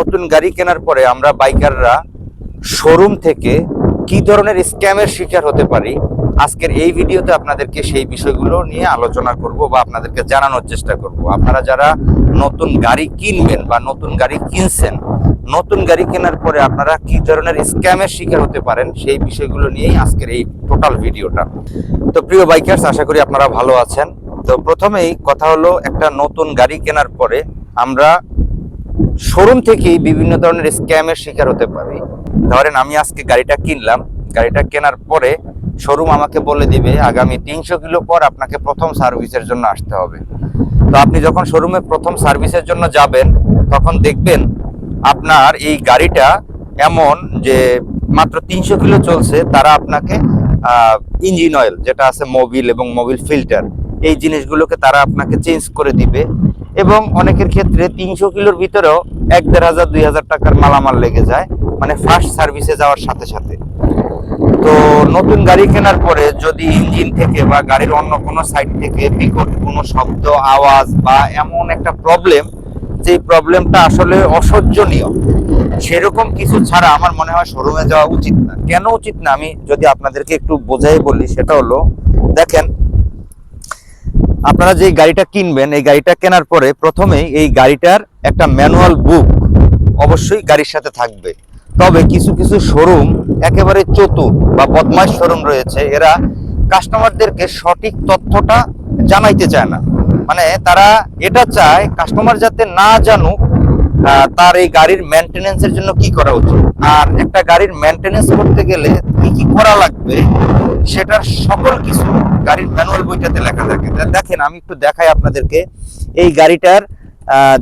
নতুন গাড়ি কেনার পরে আমরা বাইকাররা শোরুম থেকে কি ধরনের স্ক্যামের শিকার হতে পারি, আজকের এই ভিডিওতে আপনাদেরকে সেই বিষয়গুলো নিয়ে আলোচনা করব বা আপনাদেরকে জানানোর চেষ্টা করব। আপনারা যারা নতুন গাড়ি কিনবেন বা নতুন গাড়ি কিনছেন, নতুন গাড়ি কেনার পরে আপনারা কি ধরনের স্ক্যামের শিকার হতে পারেন সেই বিষয়গুলো নিয়েই আজকের এই টোটাল ভিডিওটা। তো প্রিয় বাইকার্স, আশা করি আপনারা ভালো আছেন। তো প্রথমেই কথা হলো একটা নতুন গাড়ি কেনার পরে আমরা শোরুম থেকেই বিভিন্ন ধরনের স্ক্যামের শিকার হতে পারি। ধরেন আমি আজকে গাড়িটা কিনলাম, গাড়িটা কেনার পরে শোরুম আমাকে বলে দিবে, আগামী তিনশো কিলো পর আপনাকে প্রথম সার্ভিসের জন্য আসতে হবে। তো আপনি যখন শোরুমে প্রথম সার্ভিসের জন্য যাবেন, তখন দেখবেন আপনার এই গাড়িটা এমন যে মাত্র তিনশো কিলো চলছে, তারা আপনাকে ইঞ্জিন অয়েল যেটা আছে মোবিল এবং মোবিল ফিল্টার এই জিনিসগুলোকে তারা আপনাকে চেঞ্জ করে দিবে। এবং অনেকের ক্ষেত্রে তিনশো কিলোর ভিতরেও এক দেড় হাজার, দুই হাজার টাকার মালামাল লেগে যায় মানে ফার্স্ট সার্ভিসে যাওয়ার সাথে সাথে। তো নতুন গাড়ি কেনার পরে যদি ইঞ্জিন থেকে বা গাড়ির অন্য কোনো সাইড থেকে বিকট কোনো শব্দ, আওয়াজ বা এমন একটা প্রবলেম যে প্রবলেমটা আসলে অসহ্যনীয়, সেরকম কিছু ছাড়া আমার মনে হয় শোরুমে যাওয়া উচিত না। কেন উচিত না? আমি যদি আপনাদেরকে একটু বোঝাই বলি, সেটা হলো, দেখেন আপনারা যে গাড়িটা কিনবেন, এই গাড়িটা কেনার পরে প্রথমেই এই গাড়িটার একটা ম্যানুয়াল বুক অবশ্যই গাড়ির সাথে থাকবে। তবে কিছু কিছু শোরুম একেবারে চতুর বা বদমাশ শোরুম রয়েছে। এরা কাস্টমারদেরকে সঠিক তথ্যটা জানাইতে চায় না। মানে তারা এটা চায়, কাস্টমার যাতে না জানুক তার এই গাড়ির মেনটেনেন্সের জন্য কি করা উচিত। আর একটা গাড়ির মেনটেনেন্স করতে গেলে কি কি করা লাগবে, সেটার সকল কিছু গাড়ির ম্যানুয়াল বইটাতে লেখা দেখেন, আমি একটু দেখাই আপনাদেরকে। এই গাড়িটার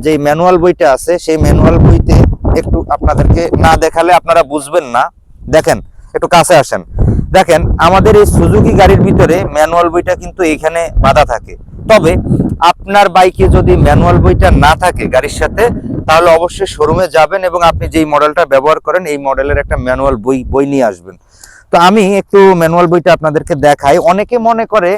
যে ম্যানুয়াল বইটা আছে, সেই ম্যানুয়াল বইতে একটু আপনাদেরকে না দেখালে আপনারা বুঝবেন না। দেখেন, একটু কাছে আসেন। দেখেন, আমাদের এই সুজুকি গাড়ির ভিতরে ম্যানুয়াল বইটা কিন্তু এখানে বাঁধা থাকে। তবে আপনার বাইকে যদি ম্যানুয়াল বইটা না থাকে গাড়ির সাথে, তাহলে অবশ্যই শোরুমে যাবেন এবং আপনি যেই মডেলটা ব্যবহার করেন, এই মডেলের একটা ম্যানুয়াল বই বই নিয়ে আসবেন। তো আমি একটু ম্যানুয়াল বইটা আপনাদেরকে দেখাই। অনেকে মনে করে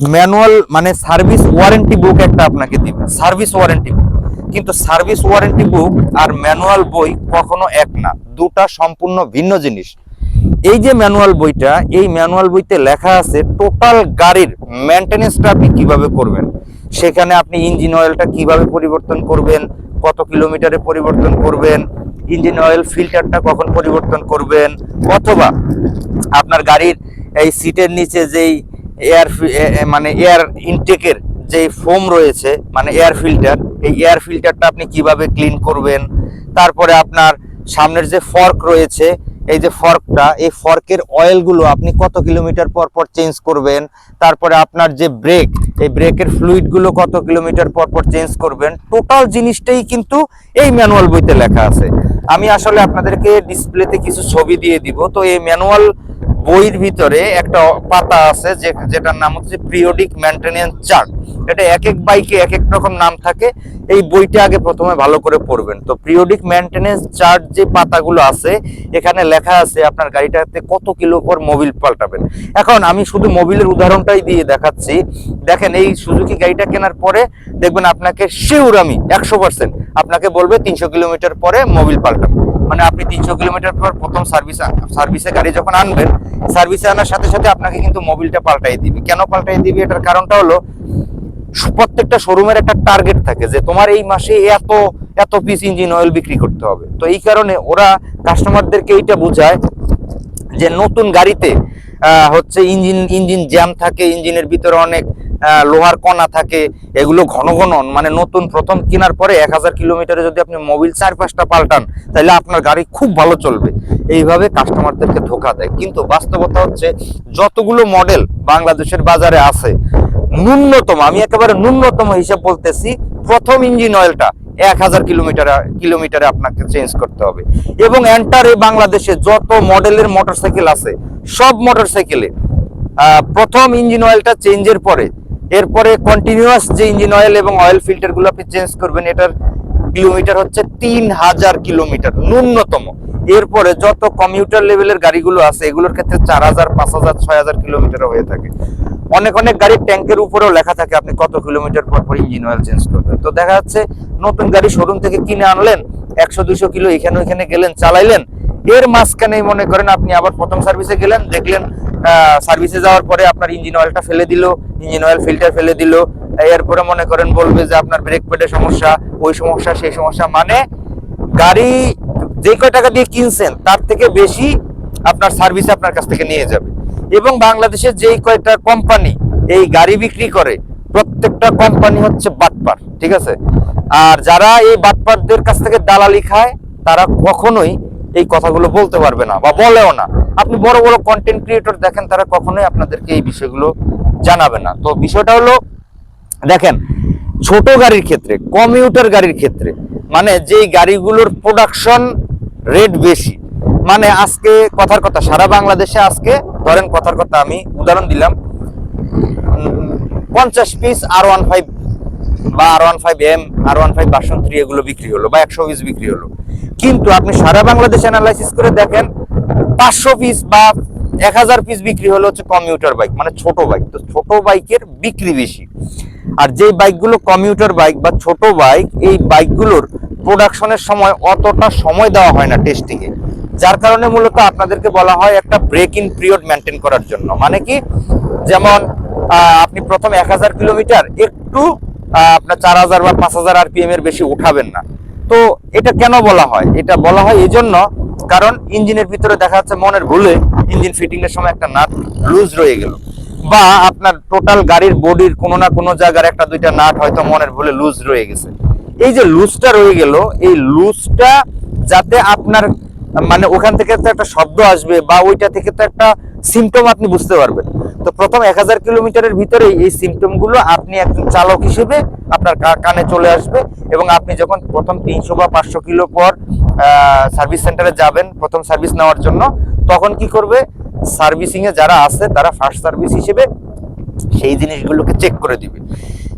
ম্যানুয়াল মানে সার্ভিস ওয়ারেন্টি বুক একটা আপনাকে দিবে। Service warranty book. কিন্তু সার্ভিস ওয়ারেন্টি বুক আর ম্যানুয়াল বই কখনো এক না। দুটা সম্পূর্ণ ভিন্ন জিনিস। এই যে ম্যানুয়াল বইটা, এই ম্যানুয়াল বইতে লেখা আছে টোটাল গাড়ির মেনটেনেন্সটা আপনি কীভাবে করবেন? সেখানে আপনি ইঞ্জিন অয়েলটা কীভাবে পরিবর্তন করবেন? কত কিলোমিটারে পরিবর্তন করবেন? ইঞ্জিন অয়েল ফিল্টারটা কখন পরিবর্তন করবেন? অথবা আপনার গাড়ির এই সিটের নিচে যেই এয়ার মানে এয়ার ইনটেকের যে ফোম রয়েছে মানে এয়ার ফিল্টার এই এয়ার ফিল্টারটা আপনি কীভাবে ক্লিন করবেন? তারপরে আপনার সামনের যে ফর্ক রয়েছে, এই যে ফর্কটা এই ফর্কের অয়েলগুলো আপনি কত কিলোমিটার পর পর চেঞ্জ করবেন? তারপরে আপনার যে ব্রেক এই ব্রেকের ফ্লুইডগুলো কত কিলোমিটার পর পর চেঞ্জ করবেন? টোটাল জিনিসটাই কিন্তু এই ম্যানুয়াল বইতে লেখা আছে। আমি আসলে আপনাদেরকে ডিসপ্লেতে কিছু ছবি দিয়ে দিব। তো এই ম্যানুয়াল বইয়ের ভিতরে একটা পাতা আছে যে, যেটার নাম হচ্ছে পিরিয়ডিক মেনটেনেন্স চার্ট। এটা এক এক বাইকে এক এক রকম নাম থাকে। এই বইটা আগে প্রথমে ভালো করে পড়বেন। তো পিরিয়ডিক মেনটেনেন্স চার্ট যে পাতাগুলো আছে, এখানে লেখা আছে আপনার গাড়িটাতে কত কিলো পর মোবিল পাল্টাবেন। এখন আমি শুধু মোবিলের উদাহরণটাই দিয়ে দেখাচ্ছি। দেখেন, এই সুজুকি গাড়িটা কেনার পরে দেখবেন আপনাকে শিওর আমি একশো পার্সেন্ট আপনাকে বলবে তিনশো কিলোমিটার পরে মোবিল পাল্টাবেন মানে আপনি তিনশো কিলোমিটার পর প্রথম সার্ভিস সার্ভিসে গাড়ি যখন আনবেন সার্ভিসে আনার সাথে সাথে আপনাকে কিন্তু মোবিলটা পাল্টাই দিবে। কেন পাল্টাই দিবে? এটার কারণটা হলো প্রত্যেকটা শোরুমের একটা টার্গেট থাকে যে তোমার এই মাসে এত এত পিস ইঞ্জিন অয়েল বিক্রি করতে হবে। তো এই কারণে ওরা কাস্টমারদেরকে এইটা বোঝায় যে নতুন গাড়িতে হচ্ছে ইঞ্জিন ইঞ্জিন জ্যাম থাকে ইঞ্জিনের ভিতরে অনেক লোহার কণা থাকে, এগুলো ঘন ঘন মানে নতুন প্রথম কেনার পরে এক হাজার কিলোমিটারে যদি আপনি মোবিল চার পাঁচটা পাল্টান, তাহলে আপনার গাড়ি খুব ভালো চলবে। এইভাবে কাস্টমারদেরকে ধোকা দেয়। কিন্তু বাস্তবতা হচ্ছে, যতগুলো মডেল বাংলাদেশের বাজারে আছে, ন্যূনতম, আমি একেবারে ন্যূনতম হিসাব বলতেছি, প্রথম ইঞ্জিন অয়েলটা এক হাজার কিলোমিটার, কিলোমিটারে আপনাকে চেঞ্জ করতে হবে। এবং এন্টার বাংলাদেশে যত মডেলের মোটরসাইকেল আছে, সব মোটরসাইকেলে প্রথম ইঞ্জিন অয়েলটা চেঞ্জের পরে এরপরে কন্টিনিউয়াস যে ইঞ্জিন অয়েল এবং অয়েল ফিল্টারগুলো আপনি চেঞ্জ করবেন, এটার কিলোমিটার হচ্ছে তিন হাজার কিলোমিটার ন্যূনতম। এরপরে যত কমিউটার লেভেলের গাড়িগুলো আছে, এগুলোর ক্ষেত্রে চার হাজার, পাঁচ হাজার, ছয় হাজার কিলোমিটার হয়ে থাকে। অনেক অনেক গাড়ির ট্যাঙ্কের উপরেও লেখা থাকে, আপনি কত কিলোমিটার পর পর ইঞ্জিন অয়েল চেঞ্জ করবেন। তো দেখা যাচ্ছে নতুন গাড়ি শোরুম থেকে কিনে আনলেন, একশো, দুশো কিলো এখানে, ওইখানে গেলেন, চালাইলেন এর মাঝখানেই মনে করেন আপনি আবার প্রথম সার্ভিসে গেলেন, দেখলেন সার্ভিসে যাওয়ার পরে আপনার ইঞ্জিন অয়েলটা ফেলে দিল ইঞ্জিন অয়েল ফিল্টার ফেলে দিল, এরপরে মনে করেন বলবে যে আপনার ব্রেক প্যাডের সমস্যা, ওই সমস্যা, সেই সমস্যা মানে গাড়ি যে কয় টাকা দিয়ে কিনছেন, তার থেকে বেশি আপনার সার্ভিস আপনার কাছ থেকে নিয়ে যাবে। এবং বাংলাদেশের যেই কয়টা কোম্পানি এই গাড়ি বিক্রি করে, প্রত্যেকটা কোম্পানি হচ্ছে বাটপার, ঠিক আছে? আর যারা এই বাটপারদের কাছ থেকে দালালি খায়, তারা কখনোই এই কথাগুলো বলতে পারবে না বা বলেও না। আপনি বড় বড় কন্টেন্ট ক্রিয়েটর দেখেন, তারা কখনোই আপনাদেরকে এই বিষয়গুলো জানাবে না। তো বিষয়টা হলো, দেখেন, ছোট গাড়ির ক্ষেত্রে কমিউটার গাড়ির ক্ষেত্রে মানে যেই গাড়িগুলোর প্রোডাকশন রেট বেশি মানে আজকে কথার কথা, সারা বাংলাদেশে আজকে, ধরেন কথার কথা আমি উদাহরণ দিলাম, পঞ্চাশ পিস আর ওয়ান ফাইভ বা R one five M R one five version three এগুলো বিক্রি হলো, বা একশো পিস বিক্রি হলো। কিন্তু আপনি সারা বাংলাদেশ অ্যানালাইসিস করে দেখেন, পাঁচশো পিস বা এক হাজার পিস বিক্রি হলো হচ্ছে কমিউটার বাইক মানে ছোট বাইক তো ছোট বাইকের বিক্রি বেশি। আর যেই বাইকগুলো কমিউটার বাইক বা ছোট বাইক এই বাইকগুলোর প্রোডাকশনের সময় অতটা সময় দেওয়া হয় না টেস্টিংয়ে যার কারণে মূলত আপনাদেরকে বলা হয় একটা ব্রেক ইন পিরিয়ড মেনটেন করার জন্য। মানে কি? যেমন আপনি প্রথম এক হাজার কিলোমিটার একটু আপনার চার হাজার বা পাঁচ হাজার আরপিএম এর বেশি উঠাবেন না। তো এটা কেন বলা হয়? এটা বলা হয় এই জন্য কারণ ইঞ্জিনের ভিতরে দেখা যাচ্ছে মনের ভুলে ইঞ্জিন ফিটিং এর সময় একটা নাট লুজ রয়ে গেল। বা আপনার টোটাল গাড়ির বডির কোনো না কোনো জায়গার একটা দুইটা নাট হয়তো মনের ভুলে লুজ রয়ে গেছে। এই যে লুজটা রয়ে গেল, এই লুজটা যাতে আপনার মানে ওখান থেকে তো একটা শব্দ আসবে বা ওইটা থেকে তো একটা সিমটম আপনি বুঝতে পারবেন। তো প্রথম এক হাজার কিলোমিটারের ভিতরেই এই সিমটমগুলো আপনি একজন চালক হিসেবে আপনার কানে চলে আসবে এবং আপনি যখন প্রথম তিনশো বা পাঁচশো কিলো পর সার্ভিস সেন্টারে যাবেন প্রথম সার্ভিস নেওয়ার জন্য, তখন কি করবে? সার্ভিসিং এ যারা আছে, তারা ফার্স্ট সার্ভিস হিসেবে সেই জিনিসগুলোকে চেক করে দিবে।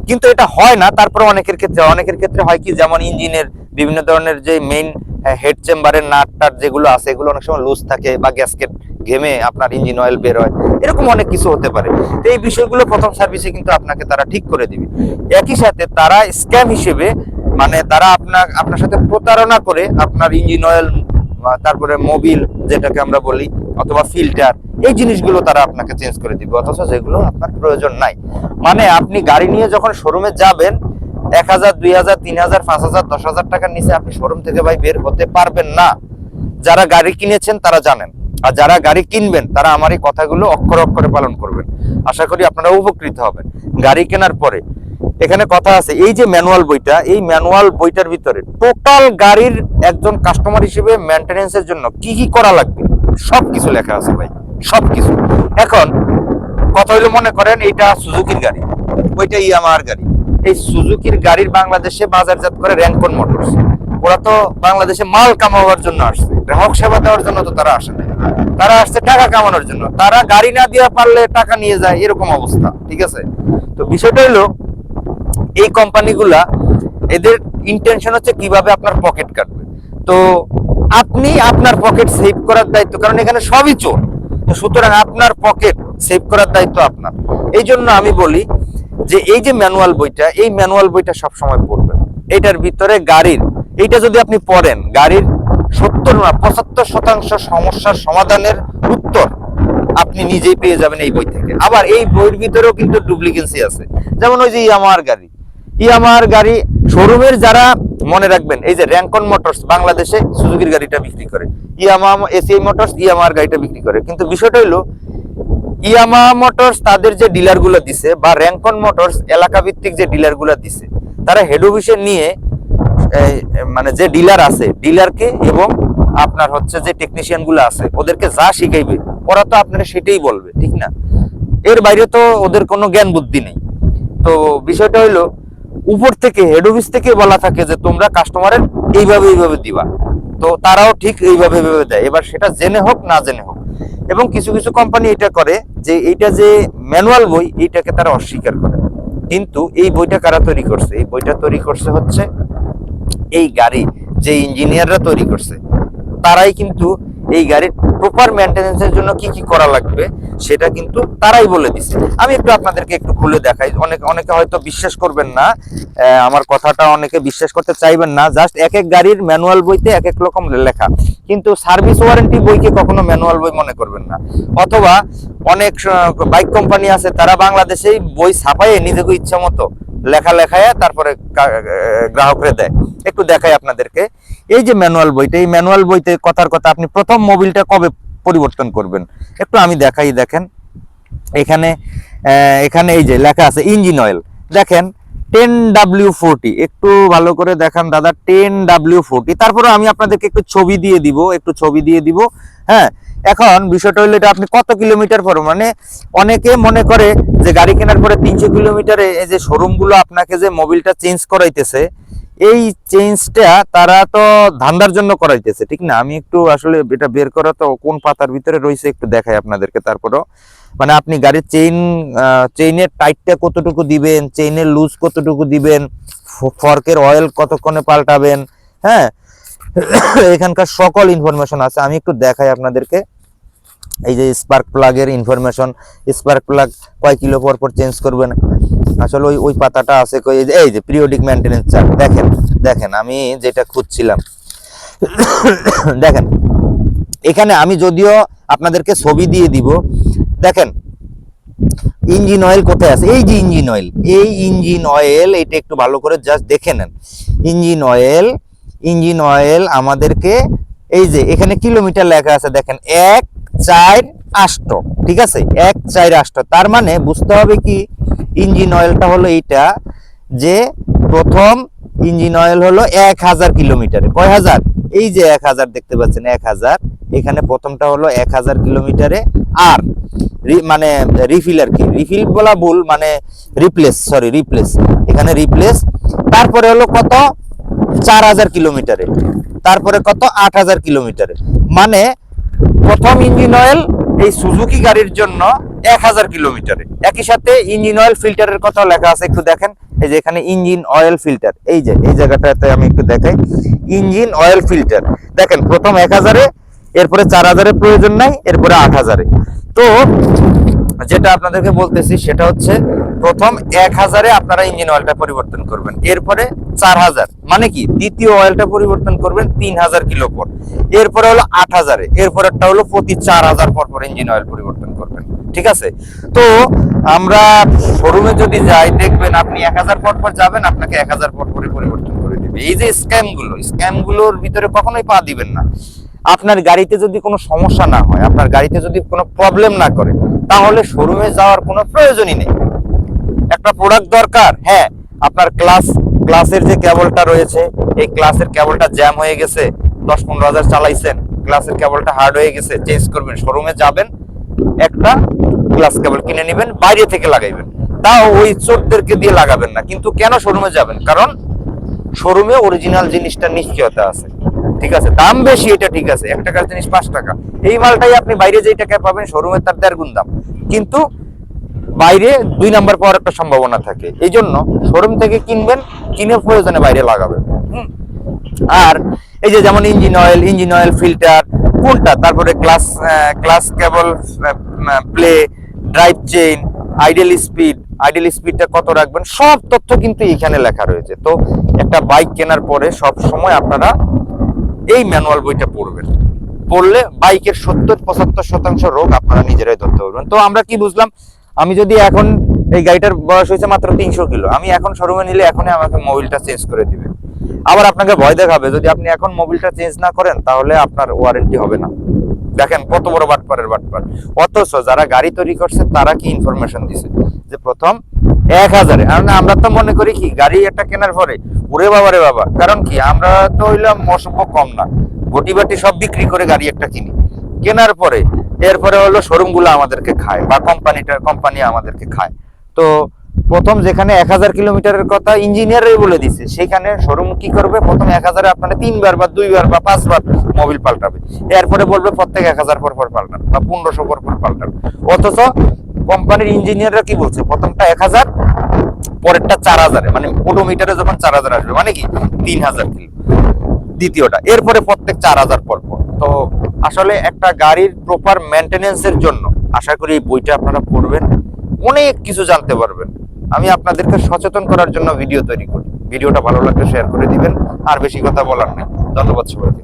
কিন্তু এটা হয় না, তারপরে অনেকের ক্ষেত্রে অনেকের ক্ষেত্রে হয় কি, যেমন ইঞ্জিনের বিভিন্ন ধরনের যে মেইন হেড চেম্বারের নাট টাট যেগুলো আছে, এগুলো অনেক সময় লুজ থাকে বা গ্যাসকেট ঘেমে আপনার ইঞ্জিন অয়েল বের হয়, এরকম অনেক কিছু হতে পারে। তো এই বিষয়গুলো প্রথম সার্ভিসে কিন্তু আপনাকে তারা ঠিক করে দিবে। একই সাথে তারা স্ক্যাম হিসেবে মানে তারা আপনার আপনার সাথে প্রতারণা করে আপনার ইঞ্জিন অয়েল তারপরে মোবিল যেটাকে আমরা বলি, অথবা ফিল্টার এই জিনিসগুলো তারা আপনাকে চেঞ্জ করে দিবে, অথচ যেগুলো আপনার প্রয়োজন নাই। মানে আপনি গাড়ি নিয়ে যখন শোরুমে যাবেন, এক হাজার, দুই হাজার, তিন হাজার, পাঁচ হাজার, দশ হাজার টাকার নিচে আপনি শোরুম থেকে ভাই বের হতে পারবেন না। যারা গাড়ি কিনেছেন তারা জানেন। আর যারা গাড়ি কিনবেন, তারা আমার এই কথাগুলো অক্ষর অক্ষরে পালন করবেন। আশা করি আপনারা উপকৃত হবেন। গাড়ি কেনার পরে, এখানে কথা আছে, এই যে ম্যানুয়াল বইটা, এই ম্যানুয়াল বইটার ভিতরে টোটাল গাড়ির একজন কাস্টমার হিসেবে মেনটেনেন্সের জন্য কি কি করা লাগবে? সব কিছু লেখা আছে ভাই সব কিছু এখন, কথা হইল মনে করেন এইটা সুজুকির গাড়ি ওইটা ইয়ামাহার গাড়ি। এই সুজুকির গাড়ির বাংলাদেশে বাজারজাত করে র্যাঙ্কন মোটরস ওরা তো বাংলাদেশে মাল কামাবার জন্য আসছে, গ্রাহক সেবা দেওয়ার জন্য তো তারা আসে না তারা আসছে টাকা কামানোর জন্য। তারা গাড়ি না দিয়ে পারলে টাকা নিয়ে যায়, এরকম অবস্থা, ঠিক আছে? তো বিষয়টা হলো, এই কোম্পানিগুলা, এদের ইন্টেনশন হচ্ছে কীভাবে আপনার পকেট কাটবে। তো আপনি আপনার পকেট সেভ করার দায়িত্ব, কারণ এখানে সবই চোর। তো সুতরাং আপনার পকেট সেভ করার দায়িত্ব আপনার। এই জন্য আমি বলি যে, এই যে ম্যানুয়াল বইটা, এই ম্যানুয়াল বইটা সব সময় পড়বেন। এটার ভিতরে গাড়ির, এইটা যদি আপনি পড়েন, গাড়ির সত্তর না, পঁচাত্তর শতাংশ সমস্যার সমাধানের উত্তর আপনি নিজেই পেয়ে যাবেন এই বই থেকে। আবার এই বইয়ের ভিতরেও কিন্তু ডুপ্লিকেন্সি আছে। যেমন ওই যে ইয়ামার গাড়ি। ইয়ামার গাড়ি শোরুমের যারা মনে রাখবেন, এই যে র্যাঙ্কন মোটরস বাংলাদেশে সুজুকির গাড়িটা বিক্রি করে। ইয়ামা এসিআই মোটরস ইয়ামার গাড়িটা বিক্রি করে। কিন্তু বিষয়টা হলো ইয়ামা মোটরস তাদের যে ডিলারগুলো দিছে বা র্যাঙ্কন মোটরস এলাকা ভিত্তিক যে ডিলারগুলো দিছে, তারা হেড অফিসে নিয়ে মানে যে ডিলার আছে ডিলারকে এবং আপনার হচ্ছে যে টেকনিশিয়ানগুলো আছে, ওদেরকে যা শিখাইবে, ওরা তো আপনারা সেটাই বলবে, ঠিক না? এর বাইরে তো ওদের কোনো জ্ঞান বুদ্ধি নেই। তো বিষয়টা হইল, উপর থেকে হেড অফিস থেকে বলা থাকে যে তোমরা কাস্টমারের এইভাবে এইভাবে দিবা। তো তারাও ঠিক এইভাবে এইভাবে দেয়। এবার সেটা জেনে হোক, না জেনে হোক। এবং কিছু কিছু কোম্পানি এটা করে যে এইটা যে ম্যানুয়াল বই, এইটাকে তারা অস্বীকার করে। কিন্তু এই বইটা কারা তৈরি করছে? এই বইটা তৈরি করছে হচ্ছে এই গাড়ি যে ইঞ্জিনিয়াররা তৈরি করছে, তারাই কিন্তু এই গাড়ির প্রপার মেনটেন্যান্সের জন্য কি কি করা লাগবে, সেটা কিন্তু তারাই বলে দিছে। আমি একটু আপনাদেরকে একটু খুলে দেখাই, অনেক অনেকে হয়তো বিশ্বাস করবেন না আমার কথাটা অনেকে বিশ্বাস করতে চাইবেন না জাস্ট এক এক গাড়ির ম্যানুয়াল বইতে এক এক রকম লেখা। কিন্তু সার্ভিস ওয়ারেন্টি বইকে কখনো ম্যানুয়াল বই মনে করবেন না? অথবা অনেক বাইক কোম্পানি আছে, তারা বাংলাদেশেই বই ছাপাইয়ে নিজেকে ইচ্ছা মতো লেখা লেখায় তারপরে গ্রাহকরে দেয়। একটু দেখাই আপনাদেরকে। এই যে ম্যানুয়াল বইটা, এই ম্যানুয়াল বইতে কথার কথা আপনি প্রথম মোবিলটা কবে পরিবর্তন করবেন? একটু আমি দেখাই, দেখেন। এখানে এখানে এই যে লেখা আছে ইঞ্জিন অয়েল দেখেন টেন ডাব্লিউ ফোরটি একটু ভালো করে দেখান দাদা টেন ডাব্লিউ ফোরটি তারপরে আমি আপনাদেরকে একটু ছবি দিয়ে দিব, একটু ছবি দিয়ে দিব হ্যাঁ? এখন বিষয়টা হলো এটা আপনি কত কিলোমিটার পর মানে অনেকে মনে করে যে গাড়ি কেনার পরে তিনশো কিলোমিটারে এই যে শোরুমগুলো আপনাকে যে মোবিলটা চেঞ্জ করাইতেছে এই চেঞ্জটা তারা তো ধান্দার জন্য করাইতেছে, ঠিক না? আমি একটু আসলে এটা বের করা তো কোন পাতার ভিতরে রয়েছে একটু দেখাই আপনাদেরকে তারপরও। মানে আপনি গাড়ির চেইন চেইনের টাইটটা কতটুকু দিবেন চেইনের লুজ কতটুকু দিবেন ফর্কের অয়েল কতক্ষণে পাল্টাবেন হ্যাঁ? এখানকার সকল ইনফরমেশন আছে, আমি একটু দেখাই আপনাদেরকে। এই যে স্পার্ক প্লাগের ইনফরমেশন স্পার্ক প্লাগ কয় কিলো পর পর চেঞ্জ করবেন? আসলে ওই ওই পাতাটা আছে কই? এই যে- এই যে পিরিয়ডিক মেনটেনেন্স চার্ট দেখেন দেখেন, আমি যেটা খুঁজছিলাম। দেখেন, এখানে আমি যদিও আপনাদেরকে ছবি দিয়ে দিব, দেখেন ইঞ্জিন অয়েল কোথায় আছে? এই যে ইঞ্জিন অয়েল এই ইঞ্জিন অয়েল এটা একটু ভালো করে জাস্ট দেখে নেন। ইঞ্জিন অয়েল ইঞ্জিন অয়েল আমাদেরকে, এই যে, এখানে কিলোমিটার লেখা আছে, দেখেন, এক চার আষ্ট, ঠিক আছে? এক, চার আষ্ট। তার মানে বুঝতে হবে কি, ইঞ্জিন অয়েলটা হলো এইটা যে প্রথম ইঞ্জিন অয়েল হলো এক হাজার কিলোমিটারে। কয় হাজার? এই যে এক হাজার দেখতে পাচ্ছেন, এক হাজার। এখানে প্রথমটা হলো এক হাজার কিলোমিটারে। আর মানে রিফিল আর কি। রিফিল বলা ভুল মানে রিপ্লেস সরি রিপ্লেস এখানে রিপ্লেস তারপরে হলো কত? চার হাজার কিলোমিটারে। তারপরে কত? আট হাজার কিলোমিটারে। মানে প্রথম ইঞ্জিন অয়েল এই সুজুকি গাড়ির জন্য এক হাজার কিলোমিটারে। একই সাথে ইঞ্জিন অয়েল ফিল্টারের কথা লেখা আছে, একটু দেখেন। এই যে এখানে ইঞ্জিন অয়েল ফিল্টার, এই যে, এই জায়গাটাতে আমি একটু দেখাই। ইঞ্জিন অয়েল ফিল্টার, দেখেন প্রথম এক হাজারে, এরপরে চার হাজারের প্রয়োজন নাই, এরপরে আট হাজারে। তো যেটা আপনাদেরকে বলতেছি সেটা হচ্ছে প্রথম এক হাজারে আপনারা ইঞ্জিন অয়েলটা পরিবর্তন করবেন। এরপরে চার হাজার। মানে কি? দ্বিতীয় অয়েলটা পরিবর্তন করবেন তিন হাজার কিলো পর এরপরে হলো আট হাজারে। এরপরেরটা হলো প্রতি চার হাজার পর পর ইঞ্জিন অয়েল পরিবর্তন করবেন। ঠিক আছে? তো আমরা শোরুমে যদি যাই, দেখবেন আপনি এক হাজার পর পর যাবেন, আপনাকে এক হাজার পর পরে পরিবর্তন করে দিবে। এই যে স্ক্যামগুলো স্ক্যামগুলোর ভিতরে কখনোই পা দিবেন না। আপনার গাড়িতে যদি কোনো সমস্যা না হয়, আপনার গাড়িতে যদি কোনো প্রবলেম না করে তাহলে শোরুমে যাওয়ার কোনো প্রয়োজনই নেই। একটা প্রোডাক্ট দরকার হ্যাঁ আপনার ক্লাস ক্লাসের যে কেবলটা রয়েছে, এই ক্লাসের কেবলটা জ্যাম হয়ে গেছে, দশ পনেরো হাজার চালাইছেন ক্লাসের কেবলটা হার্ড হয়ে গেছে চেঞ্জ করবেন শোরুমে যাবেন, একটা ক্লাস কেবল কিনে নেবেন, বাইরে থেকে লাগাইবেন। তাও ওই চোরদেরকে দিয়ে লাগাবেন না, কিন্তু কেন শোরুমে যাবেন? কারণ শোরুমে অরিজিনাল জিনিসটা নিশ্চয়তা আছে। ঠিক আছে? দাম বেশি, এটা ঠিক আছে। এক টাকার জিনিস পাঁচ টাকা। এই মালটাই আপনি বাইরে যেই টাকায় পাবেন শোরুমে তার দেড় গুণ দাম। কিন্তু বাইরে দুই নাম্বার পাওয়ার একটা সম্ভাবনা থাকে। এই জন্য শোরুম থেকে কিনবেন, কিনে প্রয়োজনে বাইরে লাগাবেন। হুম। আর এই যে যেমন engine oil engine oil filter কোনটা? তারপরে clutch clutch cable play drive chain ideal speed ideal স্পিডটা কত রাখবেন? সব তথ্য কিন্তু এখানে লেখা রয়েছে। তো একটা বাইক কেনার পরে সব সময় আপনারা এই ম্যানুয়াল বইটা পড়বেন। পড়লে বাইকের সত্তর, পঁচাত্তর শতাংশ রোগ আপনারা নিজেরাই ধরতে পারবেন। তো আমরা কি বুঝলাম? আমি যদি এখন এই গাড়িটার বয়স হয়েছে মাত্র তিনশো কিলো, আমি এখন শোরুমে নিলে এখনই আমাকে মোবিলটা চেঞ্জ করে দিবে। আবার আপনাকে ভয় দেখাবে, যদি আপনি এখন মোবিলটা চেঞ্জ না করেন, তাহলে আপনার ওয়ারেন্টি হবে না। দেখেন কত বড় বাটপারের বাটপার। অথচ যারা গাড়ি তৈরি করছে, তারা কি ইনফরমেশন দিছে? যে প্রথম এক হাজারে। আমরা তো মনে করি কি, গাড়ি একটা কেনার পরে, ওরে বাবা রে বাবা। কারণ কি, আমরা তো হইলাম অসম্ভব কম না। ঘটি বাটি সব বিক্রি করে গাড়ি একটা কিনি। কেনার পরে, এরপরে হলো শোরুমগুলো আমাদেরকে খায়, বা কোম্পানিটা, কোম্পানি আমাদেরকে খায়। তো প্রথম যেখানে এক হাজার কিলোমিটারের কথা ইঞ্জিনিয়ারই বলে দিছে, সেখানে শোরুম কি করবে? প্রথম এক হাজারে আপনারা তিনবার বা দুইবার বা পাঁচবার মোবিল পাল্টাবে। এরপরে বলবে প্রত্যেক এক হাজার পর পর পাল্টান বা পনেরোশো পর পর পাল্টান অথচ কোম্পানির ইঞ্জিনিয়াররা কি বলছে? প্রথমটা এক হাজার, পরেরটা চার হাজারে। মানে ওডোমিটারে যখন চার হাজার আসবে মানে কি? তিন হাজার কিলো। দ্বিতীয়টা, এরপরে প্রত্যেক চার হাজার পর পর। তো আসলে একটা গাড়ির প্রপার মেনটেনেন্সের জন্য, আশা করি এই বইটা আপনারা পড়বেন, অনেক কিছু জানতে পারবেন। আমি আপনাদেরকে সচেতন করার জন্য ভিডিও তৈরি করি। ভিডিওটা ভালো লাগলে শেয়ার করে দিবেন, আর বেশি কথা বলার নেই। ধন্যবাদ সবাইকে।